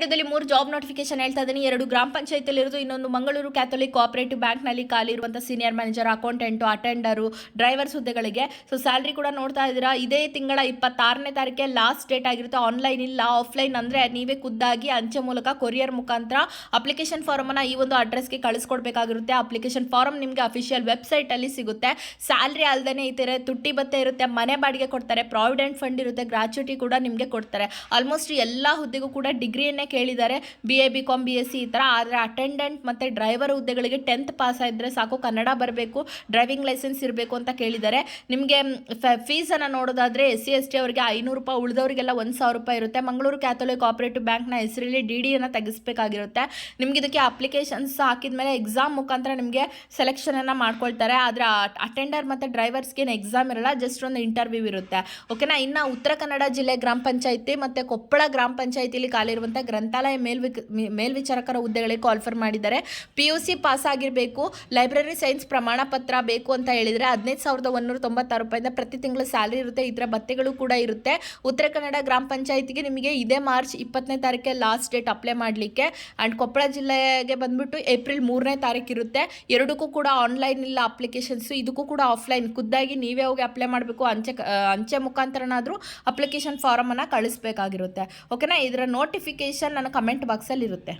ವಿಡಿಯೋದಲ್ಲಿ ಮೂರು job notification ಹೇಳ್ತಾ ಇದ್ದೀನಿ. ಎರಡು ಗ್ರಾಮ ಪಂಚಾಯತಿಯಲ್ಲಿ ಇರೋದು ಇನ್ನೊಂದು ಮಂಗಳೂರು ಕ್ಯಾಥೋಲಿಕ್ ಕೋಆಪರೇಟಿವ್ ಬ್ಯಾಂಕ್ನಲ್ಲಿ ಖಾಲಿ ಇರುವಂಥ senior manager accountant attender drivers ಹುದ್ದೆಗಳಿಗೆ. ಸೊ ಸ್ಯಾಲ್ರಿ ಕೂಡ ನೋಡ್ತಾ ಇದ್ದೀರಾ? ಇದೇ ತಿಂಗಳ ಇಪ್ಪತ್ತಾರನೇ ತಾರೀಕೆ ಲಾಸ್ಟ್ ಡೇಟ್ ಆಗಿರುತ್ತೆ. ಆನ್ಲೈನ್ ಇಲ್ಲ ಆಫ್ಲೈನ್ ಅಂದರೆ ನೀವೇ ಖುದ್ದಾಗಿ ಅಂಚೆ ಮೂಲಕ ಕೊರಿಯರ್ ಮುಖಾಂತರ ಅಪ್ಲಿಕೇಶನ್ ಫಾರಮನ್ನು ಈ ಒಂದು ಅಡ್ರೆಸ್ಗೆ ಕಳಿಸ್ಕೊಡ್ಬೇಕಾಗಿರುತ್ತೆ. ಅಪ್ಲಿಕೇಶನ್ ಫಾರಮ್ ನಿಮಗೆ ಅಫಿಷಿಯಲ್ ವೆಬ್ಸೈಟಲ್ಲಿ ಸಿಗುತ್ತೆ. ಸ್ಯಾಲ್ರಿ ಅಲ್ಲದೆ ಇದ್ದರೆ ತುಟ್ಟಿ ಬತ್ತೆ ಇರುತ್ತೆ, ಮನೆ ಬಾಡಿಗೆ ಕೊಡ್ತಾರೆ ಪ್ರಾವಿಡೆಂಟ್ ಫಂಡ್ ಇರುತ್ತೆ ಗ್ರಾಚ್ಯುಟಿ ಕೂಡ ನಿಮಗೆ ಕೊಡ್ತಾರೆ. ಆಲ್ಮೋಸ್ಟ್ ಎಲ್ಲ ಹುದ್ದೆಗೂ ಕೂಡ ಡಿಗ್ರಿಯನ್ನೇ ಕೇಳಿದ್ದಾರೆ. B A B com B S C ಈ ಥರ ಆದರೆ ಅಟೆಂಡೆಂಟ್ ಮತ್ತು ಡ್ರೈವರ್ ಹುದ್ದೆಗಳಿಗೆ ಟೆಂತ್ ಪಾಸ್ ಆಗಿದ್ರೆ ಸಾಕು, ಕನ್ನಡ ಬರಬೇಕು ಡ್ರೈವಿಂಗ್ ಲೈಸೆನ್ಸ್ ಇರಬೇಕು ಅಂತ ಕೇಳಿದ್ದಾರೆ. ನಿಮಗೆ ಫೀಸನ್ನು ನೋಡೋದಾದರೆ ಎಸ್ ಸಿ ಎಸ್ ಟಿ ಅವರಿಗೆ ಐನೂರು ರೂಪಾಯಿ, ಉಳಿದವರಿಗೆಲ್ಲ ಒಂದು ಸಾವಿರ ರೂಪಾಯಿ ಇರುತ್ತೆ. ಮಂಗಳೂರು ಕ್ಯಾಥೋಲಿಕ್ ಕೋಆಪರೇಟಿವ್ ಬ್ಯಾಂಕ್ನ ಹೆಸರಲ್ಲಿ ಡಿ ಡಿಯನ್ನು ತೆಗೆಸಬೇಕಾಗಿರುತ್ತೆ. ನಿಮ್ಗೆ ಇದಕ್ಕೆ ಅಪ್ಲಿಕೇಶನ್ಸ್ ಹಾಕಿದ್ಮೇಲೆ ಎಕ್ಸಾಮ್ ಮುಖಾಂತರ ನಿಮಗೆ ಸೆಲೆಕ್ಷನನ್ನು ಮಾಡ್ಕೊಳ್ತಾರೆ. ಆದರೆ ಅಟೆಂಡರ್ ಮತ್ತು ಡ್ರೈವರ್ಸ್ಗೇನು ಎಕ್ಸಾಮ್ ಇರಲ್ಲ ಜಸ್ಟ್ ಒಂದು ಇಂಟರ್ವ್ಯೂ ಇರುತ್ತೆ. ಓಕೆನಾ ಇನ್ನು ಉತ್ತರ ಕನ್ನಡ ಜಿಲ್ಲೆ ಗ್ರಾಮ ಪಂಚಾಯಿತಿ ಮತ್ತು ಕೊಪ್ಪಳ ಗ್ರಾಮ ಪಂಚಾಯಿತಿಲಿ ಖಾಲಿ ಇರುವಂಥ ಗ್ರಂಥಾಲಯ ಮೇಲ್ವಿ ಮೇಲ್ವಿಚಾರಕರ ಹುದ್ದೆಗಳಿಗೆ ಕಾಲ್ಫರ್ ಮಾಡಿದ್ದಾರೆ. ಪಿ ಯು ಸಿ ಪಾಸ್ ಆಗಿರಬೇಕು ಲೈಬ್ರರಿ ಸೈನ್ಸ್ ಪ್ರಮಾಣ ಪತ್ರ ಬೇಕು ಅಂತ ಹೇಳಿದರೆ ಹದಿನೈದು ಸಾವಿರದ ಒಂದೂರ ತೊಂಬತ್ತಾರು ರೂಪಾಯಿಂದ ಪ್ರತಿ ತಿಂಗಳು ಸ್ಯಾಲ್ರಿ ಇರುತ್ತೆ, ಇದರ ಭತ್ತೆಗಳು ಕೂಡ ಇರುತ್ತೆ. ಉತ್ತರ ಕನ್ನಡ ಗ್ರಾಮ ಪಂಚಾಯತಿಗೆ ನಿಮಗೆ ಇದೇ ಮಾರ್ಚ್ ಇಪ್ಪತ್ತನೇ ತಾರೀಕೆ ಲಾಸ್ಟ್ ಡೇಟ್ ಅಪ್ಲೈ ಮಾಡಲಿಕ್ಕೆ. ಆ್ಯಂಡ್ ಕೊಪ್ಪಳ ಜಿಲ್ಲೆಗೆ ಬಂದ್ಬಿಟ್ಟು ಏಪ್ರಿಲ್ ಮೂರನೇ ತಾರೀಕು ಇರುತ್ತೆ. ಎರಡಕ್ಕೂ ಕೂಡ ಆನ್ಲೈನ್ ಇಲ್ಲ ಅಪ್ಲಿಕೇಶನ್ಸು ಇದಕ್ಕೂ ಕೂಡ ಆಫ್ಲೈನ್ ಖುದ್ದಾಗಿ ನೀವೇ ಹೋಗಿ ಅಪ್ಲೈ ಮಾಡಬೇಕು. ಅಂಚೆ ಅಂಚೆ ಮುಖಾಂತರನಾದರೂ ಅಪ್ಲಿಕೇಶನ್ ಫಾರಮನ್ನು ಕಳಿಸ್ಬೇಕಾಗಿರುತ್ತೆ. ಓಕೆನಾ ಇದರ ನೋಟಿಫಿಕೇಶನ್ ನನ್ನ ಕಮೆಂಟ್ ಬಾಕ್ಸಲ್ಲಿ ಇರುತ್ತೆ